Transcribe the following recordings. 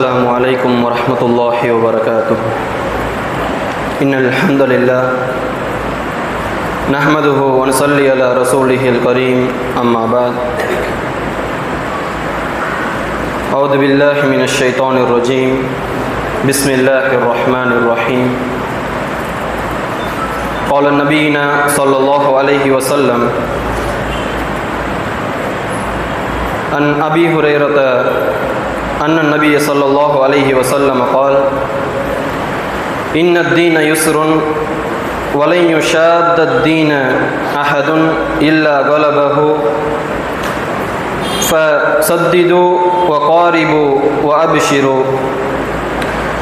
السلام عليكم ورحمة الله وبركاته. إن الحمد لله نحمده ونصلي على رسوله الكريم. أما بعد أعوذ بالله من الشيطان الرجيم. بسم الله الرحمن الرحيم. قال نبينا صلى الله عليه وسلم عن أبي هريرة أن النبي صلى الله عليه وسلم قال إن الدين يسر ولن يشاد الدين أحد إلا غلبه. فسددوا وقاربوا وأبشروا.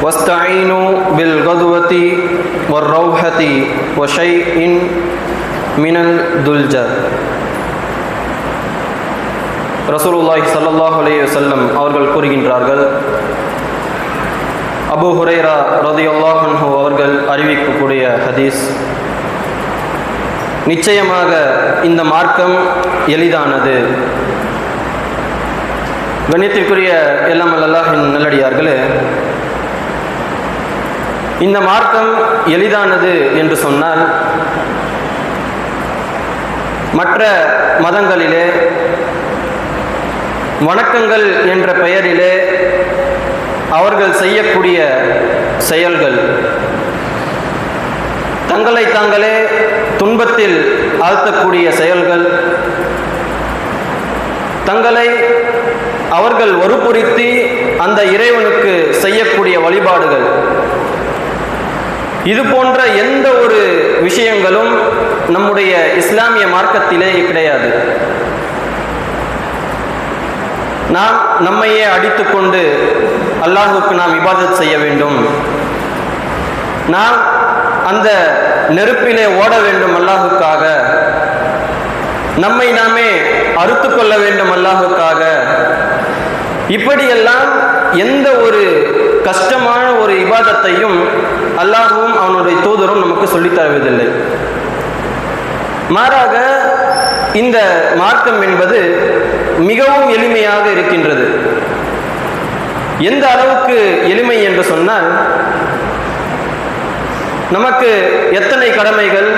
واستعينوا بالغدوة والروحة وشيء من الدلجة. ரசூலுல்லாஹி சல்லாஹ் அலைஹி வஸல்லம் அவர்கள் கூறுகின்றார்கள் அபு ஹுரேரா ரதியல்லாஹு அவர்கள் அறிவிக்கக்கூடிய ஹதீஸ் நிச்சயமாக இந்த மார்க்கம் எளிதானது. கண்ணியத்திற்குரிய எல்லாம் அல்லாஹின் நல்லடியார்களே இந்த மார்க்கம் எளிதானது என்று சொன்னால் மற்ற மதங்களிலே வணக்கங்கள் என்ற பெயரிலே அவர்கள் செய்யக்கூடிய செயல்கள். தங்களை தாங்களே துன்பத்தில் ஆழ்த்தக்கூடிய செயல்கள். தங்களை அவர்கள் ஒருபுரித்தி அந்த இறைவனுக்கு செய்யக்கூடிய வழிபாடுகள். இது போன்ற எந்த ஒரு விஷயங்களும் நம்முடைய இஸ்லாமிய மார்க்கத்திலே கிடையாது. நாம் நம்மையே அடித்துக்கொண்டு அல்லாஹுக்கு நாம் இபாதத் செய்ய வேண்டும். நாம் அந்த நெருப்பிலே ஓட வேண்டும் அல்லாஹுக்காக. நம்மை நாமே அறுத்து கொள்ள வேண்டும் அல்லாஹுக்காக. இப்படியெல்லாம் எந்த ஒரு கஷ்டமான ஒரு இபாதத்தையும் அல்லாஹும் அவனுடைய தூதரும் நமக்கு சொல்லித் தருவதில்லை மாறாக இந்த மார்க்கம் என்பது மிகவும் எளிமையாக இருக்கின்றது. எந்த அளவுக்கு எளிமை என்று சொன்னால் நமக்கு எத்தனை கடமைகள்?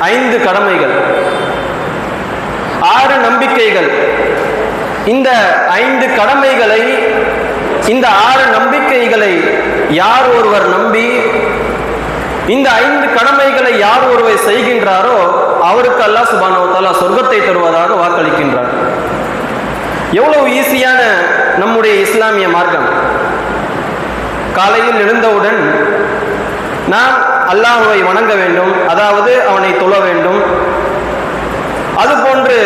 ஐந்து கடமைகள். ஆறு நம்பிக்கைகள். இந்த ஐந்து கடமைகளை இந்த ஆறு நம்பிக்கைகளை யார் ஒருவர் நம்பி இந்த ஐந்து கடமைகளை யார் ஒருவர் செய்கின்றாரோ அவருக்கு அல்லாஹ் சுபானவத்தாலா சொர்க்கத்தை தருவதாக வாக்களிக்கின்றார். எவ்வளவு ஈஸியான நம்முடைய இஸ்லாமிய மார்க்கம்? காலையில் எழுந்தவுடன் நாம் அல்லாஹுவை வணங்க வேண்டும் அதாவது அவனை தொழ வேண்டும். அதுபோன்று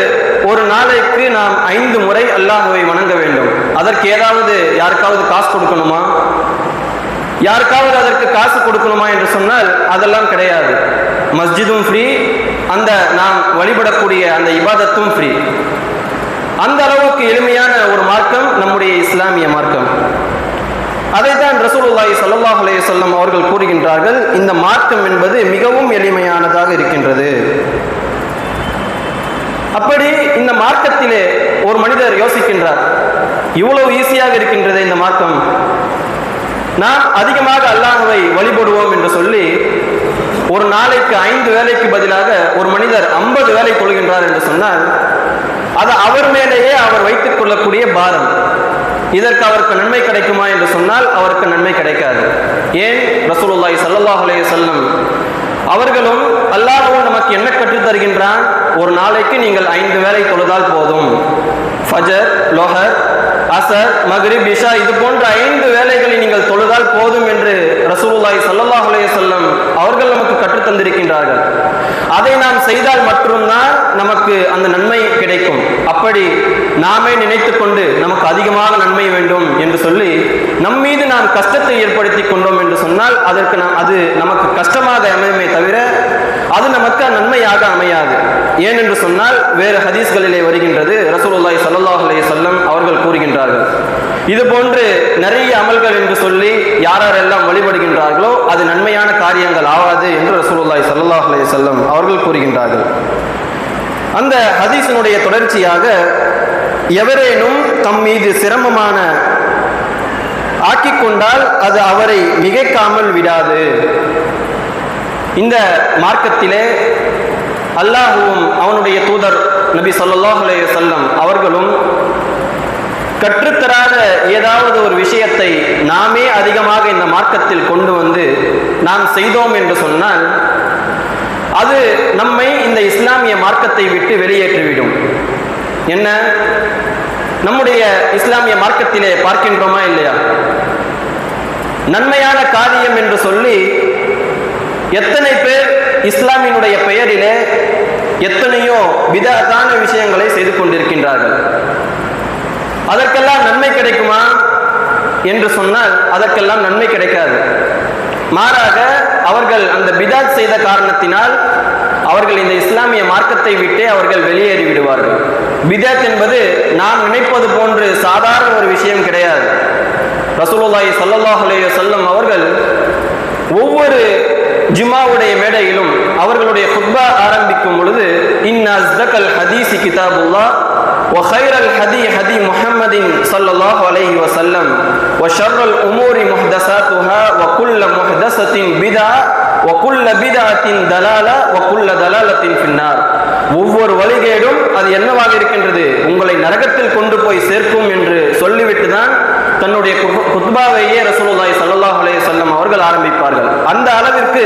ஒரு நாளைக்கு நாம் ஐந்து முறை அல்லாஹுவை வணங்க வேண்டும். அதற்கு ஏதாவது யாருக்காவது காசு கொடுக்கணுமா? யாருக்காவது அதற்கு காசு கொடுக்கணுமா என்று சொன்னால் அதெல்லாம் கிடையாது. மஸ்ஜிதும் ஃப்ரீ அந்த நாம் வழிபடக்கூடிய அந்த இபாதத்தும் ஃப்ரீ அந்த அளவுக்கு எளிமையான ஒரு மார்க்கம் நம்முடைய இஸ்லாமிய மார்க்கம். அதைத்தான் ரசூலுல்லாஹி சல்லாஹ் அலைஹி வஸல்லம் அவர்கள் கூறுகின்றார்கள் இந்த மார்க்கம் என்பது மிகவும் எளிமையானதாக இருக்கின்றது. அப்படி இந்த மார்க்கத்திலே ஒரு மனிதர் யோசிக்கின்றார் இவ்வளவு ஈஸியாக இருக்கின்றது இந்த மார்க்கம். நாம் அதிகமாக அல்லாஹுவை வழிபடுவோம் என்று சொல்லி ஒரு நாளைக்கு ஐந்து வேலைக்கு பதிலாக ஒரு மனிதர் ஐம்பது வேலை கொள்கின்றார் என்று சொன்னால் அது அவர் மேலேயே அவர் வைத்துக் கொள்ளக்கூடிய பாரம் இதற்கு அவருக்கு நன்மை கிடைக்குமா என்று சொன்னால் அவருக்கு நன்மை கிடைக்காது. ஏன்? ரசூலுல்லாய் சல்லாஹ் அலைஹி அவர்களும் அல்லாஹும் நமக்கு என்ன கற்றுத் தருகின்றான்? ஒரு நாளைக்கு நீங்கள் ஐந்து வேலை தொழுதால் போதும். ஃபஜர் லொஹர் அசர் மக்ரிப் இஷா இது போன்ற ஐந்து வேலைகளை நீங்கள் தொழுதால் போதும் என்று ரசூலுல்லாஹி ஸல்லல்லாஹு அலைஹி வஸல்லம் அவர்கள் நமக்கு கற்றுத்தந்திருக்கின்றார்கள் அதை நாம் செய்தால் மட்டும்தான் நமக்கு அந்த நன்மை கிடைக்கும். அப்படி நாமே நினைத்து கொண்டு நமக்கு அதிகமாக நன்மை வேண்டும் என்று சொல்லி நம் மீது நாம் கஷ்டத்தை ஏற்படுத்தி கொண்டோம் என்று சொன்னால் அதற்கு நாம் அது நமக்கு கஷ்டமாக அமையுமே தவிர அது நமக்கு நன்மையாக அமையாது. ஏனென்று சொன்னால் வேறு ஹதீஸ்களிலே வருகின்றது. ரசூலுல்லாய் சல்லாஹ் அலைஹி சொல்லம் அவர்கள் கூறுகின்றார்கள். இது போன்று நிறைய அமல்கள் என்று சொல்லி யாரெல்லாம் வழிபடுகின்றார்களோ அது நன்மையான காரியங்கள் ஆகாது என்று ரசூலுல்லாய் சல்லாஹ் அலைஹி சொல்லம் அவர்கள் கூறுகின்றார்கள். அந்த ஹதீஸினுடைய தொடர்ச்சியாக எவரேனும் தம் மீது சிரமமான ஆக்கிக்கொண்டால் அது அவரை மிகைக்காமல் விடாது. இந்த மார்க்கத்திலே அல்லாஹுவும் அவனுடைய தூதர் நபி சொல்லாஹுலே செல்லம் அவர்களும் கற்றுத்தராத ஏதாவது ஒரு விஷயத்தை நாமே அதிகமாக இந்த மார்க்கத்தில் கொண்டு வந்து நாம் செய்தோம் என்று சொன்னால் அது நம்மை இந்த இஸ்லாமிய மார்க்கத்தை விட்டு வெளியேற்றிவிடும். என்ன? நம்முடைய இஸ்லாமிய மார்க்கத்திலே பார்க்கின்றோமா இல்லையா? நன்மையான காரியம் என்று சொல்லி எத்தனை பேர் இஸ்லாமினுடைய பெயரிலே எத்தனையோ விதத்தான விஷயங்களை செய்து கொண்டிருக்கின்றார்கள். அதற்கெல்லாம் நன்மை கிடைக்குமா என்று சொன்னால் அதற்கெல்லாம் நன்மை கிடைக்காது. மாறாக அவர்கள் அந்த பிதாத் செய்த காரணத்தினால் அவர்கள் இந்த இஸ்லாமிய மார்க்கத்தை விட்டே அவர்கள் வெளியேறி விடுவார்கள். பிதாத் என்பது நாம் நினைப்பது போன்று சாதாரண ஒரு விஷயம் கிடையாது. ரசூலுல்லாஹி சல்லாஹ் அலைஹி செல்லம் அவர்கள் ஒவ்வொரு ஜுமாவுடைய மேடையிலும் அவர்களுடைய குத்பா ஆரம்பிக்கும் பொழுது இன் அஸ்தகல் ஹதீசி கிதாபுல்லாஹ் وخير الهدي هدي محمد صلى الله عليه وسلم وشر الأمور محدثاتها وكل محدثة بدعة وكل بدعة دلالة وكل دلالة في النار ஒவ்வொரு வழிகேடும் அது என்னவாக இருக்கின்றது உங்களை நரகத்தில் கொண்டு போய் சேர்க்கும் என்று சொல்லிவிட்டு தான் தன்னுடைய குத்பாவையே ரசூலுல்லாஹி ஸல்லல்லாஹு அலைஹி வஸல்லம் அவர்கள் ஆரம்பிப்பார்கள். அந்த அளவிற்கு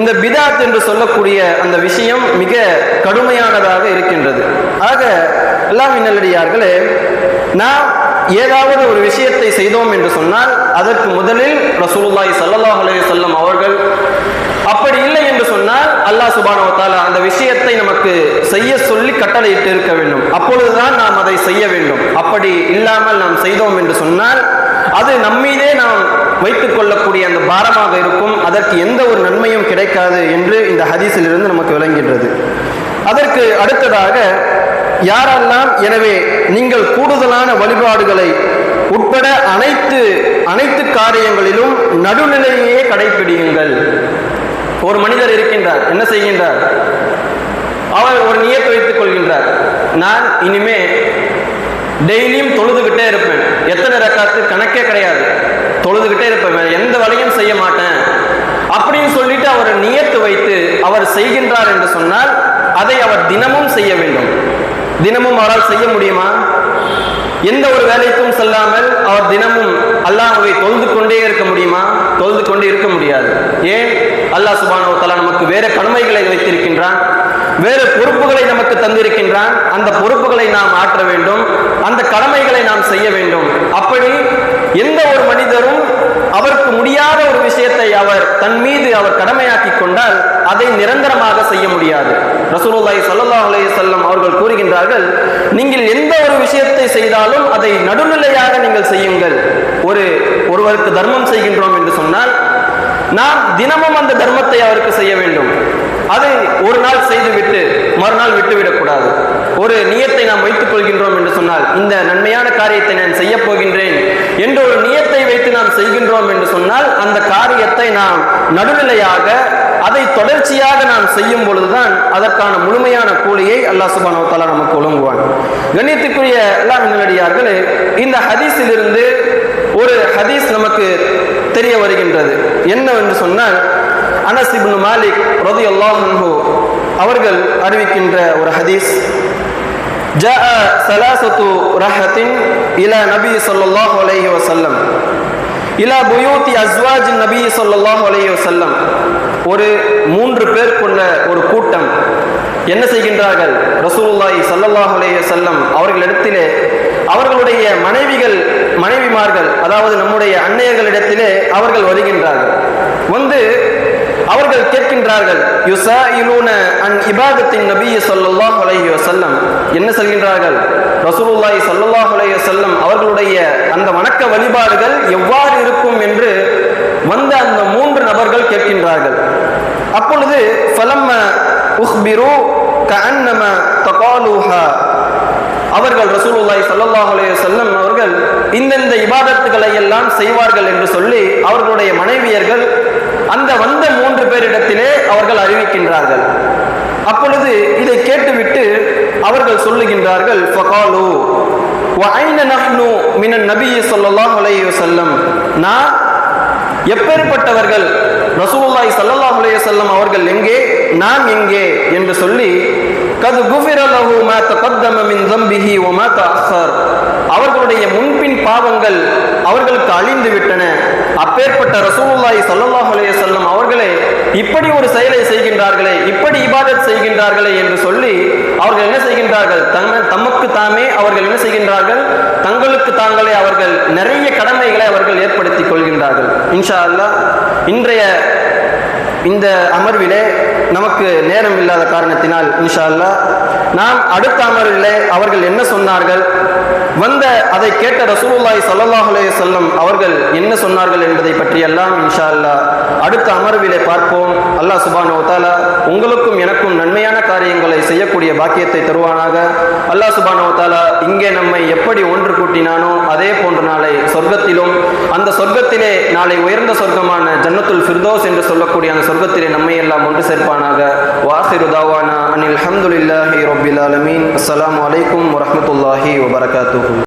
இந்த பிதாத் என்று சொல்லக்கூடிய அந்த விஷயம் மிக கடுமையானதாக இருக்கின்றது. ஆக எல்லாம் நல்லடியார்களே நாம் ஏதாவது ஒரு விஷயத்தை செய்தோம் என்று சொன்னால் அதற்கு முதலில் ரசூலுல்லாஹி ஸல்லல்லாஹு அலைஹி வஸல்லம் அவர்கள் அப்படி இல்லை என்று சொன்னால் அல்லாஹ் சுபானோ அந்த விஷயத்தை நமக்கு செய்ய சொல்லி கட்டளையிட்டு இருக்க வேண்டும். அப்பொழுதுதான் நாம் அதை செய்ய வேண்டும். அப்படி இல்லாமல் நாம் செய்தோம் என்று சொன்னால் அது நம்மீதே நாம் வைத்துக் கொள்ளக்கூடிய அந்த பாரமாக இருக்கும். அதற்கு எந்த ஒரு நன்மையும் கிடைக்காது என்று இந்த ஹதீஸிலிருந்து நமக்கு விளங்குகின்றது. அதற்கு அடுத்ததாக யாரெல்லாம் எனவே நீங்கள் கூடுதலான வழிபாடுகளை உட்பட அனைத்து அனைத்து காரியங்களிலும் நடுநிலையே கடைபிடியுங்கள் ஒரு மனிதர் இருக்கின்றார். என்ன செய்கின்றார்? அவர் ஒரு நியத்தை வைத்துக் கொள்கின்றார். நான் இனிமே டெய்லியும் தொழுதுகிட்டே இருப்பேன். எத்தனை ரக்காத்து? கணக்கே கிடையாது. தொழுதுகிட்டே இருப்பேன். எந்த வேலையும் செய்ய மாட்டேன். அப்படின்னு சொல்லிட்டு அவர் நியத்து வைத்து அவர் செய்கின்றார் என்று சொன்னால் அதை அவர் தினமும் செய்ய வேண்டும். தினமும் அவரால் செய்ய முடியுமா? எந்த ஒரு வேலைக்கும் செல்லாமல் அவர் தினமும் அல்லாஹுவை தொழுது கொண்டே இருக்க முடியுமா? தொழுது கொண்டே இருக்க முடியாது. ஏன்? அல்லாஹ் சுபானோ தலா நமக்கு வேற கடமைகளை வைத்திருக்கின்றான். வேறு பொறுப்புகளை நமக்கு தந்திருக்கின்றான். அந்த பொறுப்புகளை நாம் ஆற்ற வேண்டும். அந்த கடமைகளை நாம் செய்ய வேண்டும். அப்படி எந்த ஒரு மனிதரும் அவருக்கு முடியாத ஒரு விஷயத்தை அவர் தன் மீது அவர் கடமையாக்கி கொண்டால் அதை நிரந்தரமாக செய்ய முடியாது. ரசூலுல்லாஹி ஸல்லல்லாஹு அலைஹி வஸல்லம் அவர்கள் கூறுகின்றார்கள் நீங்கள் எந்த ஒரு விஷயத்தை செய்தாலும் அதை நடுநிலையாக நீங்கள் செய்யுங்கள். ஒரு ஒருவருக்கு தர்மம் செய்கின்றோம் என்று சொன்னால் நாம் தினமும் அந்த தர்மத்தை அவருக்கு செய்ய வேண்டும். அதை ஒரு நாள் செய்துவிட்டு மறுநாள் விட்டுவிடக்கூடாது. ஒரு நியத்தை நாம் வைத்துக் கொள்கின்றோம் என்று சொன்னால் இந்த நன்மையான காரியத்தை நான் செய்ய போகின்றேன் என்று ஒரு நியத்தை வைத்து நாம் செய்கின்றோம் என்று சொன்னால் அந்த காரியத்தை நாம் நடுநிலையாக அதை தொடர்ச்சியாக நாம் செய்யும் பொழுதுதான் அதற்கான முழுமையான கூலியை அல்லாஹ் சுபானோ நமக்கு ஒழுங்குவான் கண்ணியத்துக்குரிய எல்லாம் நல்லடியார்களே இந்த ஹதீஸிலிருந்து ஒரு ஹதீஸ் நமக்கு தெரிய வருகின்றது. என்னவென்று சொன்னால் அனஸ் இப்னு மாலிக் ரதி அல்லாஹு அவர்கள் அறிவிக்கின்ற ஒரு ஹதீஸ். ஜாஅ சலாசத்து ரஹத்தின் இல நபி சொல்லல்லாஹ் அலைஹி வசல்லம் இலா புயூத்தி அஸ்வாஜ் நபி சொல்லல்லாஹ் அலைஹி வசல்லம் ஒரு மூன்று பேர் கொண்ட ஒரு கூட்டம். என்ன செய்கின்றார்கள்? ரசூலுல்லாஹி சல்லல்லாஹ் அலைஹி வசல்லம் அவர்களிடத்திலே அவர்களுடைய மனைவிகள் மனைவிமார்கள் அதாவது நம்முடைய அன்னையர்களிடத்திலே அவர்கள் வருகின்றார்கள். வந்து அவர்கள் கேட்கின்றார்கள் யுசாயிலூன அன் இபாதத்தின் நபிய சொல்லல்லாஹ் அலைஹி வசல்லம் என்ன சொல்கின்றார்கள்? ரசூலுல்லாய் சல்லாஹ் அலைஹி வசல்லம் அவர்களுடைய அந்த வணக்க வழிபாடுகள் எவ்வாறு இருக்கும் என்று வந்த அந்த மூன்று நபர்கள் கேட்கின்றார்கள். அப்பொழுது ஃபலம்ம உஹ்பிரு கஅன்னம தகாலுஹா. அவர்கள் ரசூலுல்லாய் சல்லாஹ் அலைய செல்லம் அவர்கள் இந்தந்த இபாதத்துகளை எல்லாம் செய்வார்கள் என்று சொல்லி அவர்களுடைய மனைவியர்கள் அந்த வந்த மூன்று பேரிடத்திலே அவர்கள் அறிவிக்கின்றார்கள். அப்பொழுது இதை கேட்டுவிட்டு அவர்கள் சொல்லுகின்றார்கள் நான் எப்பேற்பட்டவர்கள் ரசூலுல்லாய் சல்லல்லாஹ் அலைய செல்லம் அவர்கள் எங்கே நாம் எங்கே என்று சொல்லி கது குஃபிர லஹு மா தம்பிஹி வ மா தஅஹர் அவர்களுடைய முன்பின் பாவங்கள் அவர்களுக்கு அழிந்து விட்டன. அப்பேற்பட்ட ரசூலுல்லாஹி ஸல்லல்லாஹு அலைஹி அவர்களே இப்படி ஒரு செயலை செய்கின்றார்களே இப்படி இபாதத் செய்கின்றார்களே என்று சொல்லி அவர்கள் என்ன செய்கின்றார்கள்? தம்ம தமக்கு தாமே அவர்கள் என்ன செய்கின்றார்கள்? தங்களுக்கு தாங்களே அவர்கள் நிறைய கடமைகளை அவர்கள் ஏற்படுத்திக் கொள்கின்றார்கள். இன்ஷா அல்லாஹ் இன்றைய இந்த அமர்விலே நமக்கு நேரம் இல்லாத காரணத்தினால் இன்ஷா அல்லாஹ் நாம் அடுத்த அமர்விலே அவர்கள் என்ன சொன்னார்கள்? வந்த அதை கேட்ட ரசூலுல்லாய் சல்லாஹலே அலைஹி அவர்கள் என்ன சொன்னார்கள் என்பதை பற்றி எல்லாம் இன்ஷா அல்லாஹ் அடுத்த அமர்விலே பார்ப்போம். அல்லாஹ் சுப்ஹானஹு வ உங்களுக்கும் எனக்கும் நன்மையான காரியங்களை செய்யக்கூடிய பாக்கியத்தை தருவானாக. அல்லாஹ் சுப்ஹானஹு இங்கே நம்மை எப்படி ஒன்று கூட்டினானோ அதே போன்ற நாளை சொர்க்கத்திலும் அந்த சொர்க்கத்திலே நாளை உயர்ந்த சொர்க்கமான ஜன்னத்துல் ஃபிர்தோஸ் என்று சொல்லக்கூடிய அந்த சொர்க்கத்திலே நம்மை எல்லாம் ஒன்று சேர்ப்பானாக. வாஹிரு தாவானா அனில் அஹமதுல்லாஹி ரப்பில் அலமீன் அஸ்லாம் அலைக்கும் வரமத்துல்லாஹி வபரகாத்து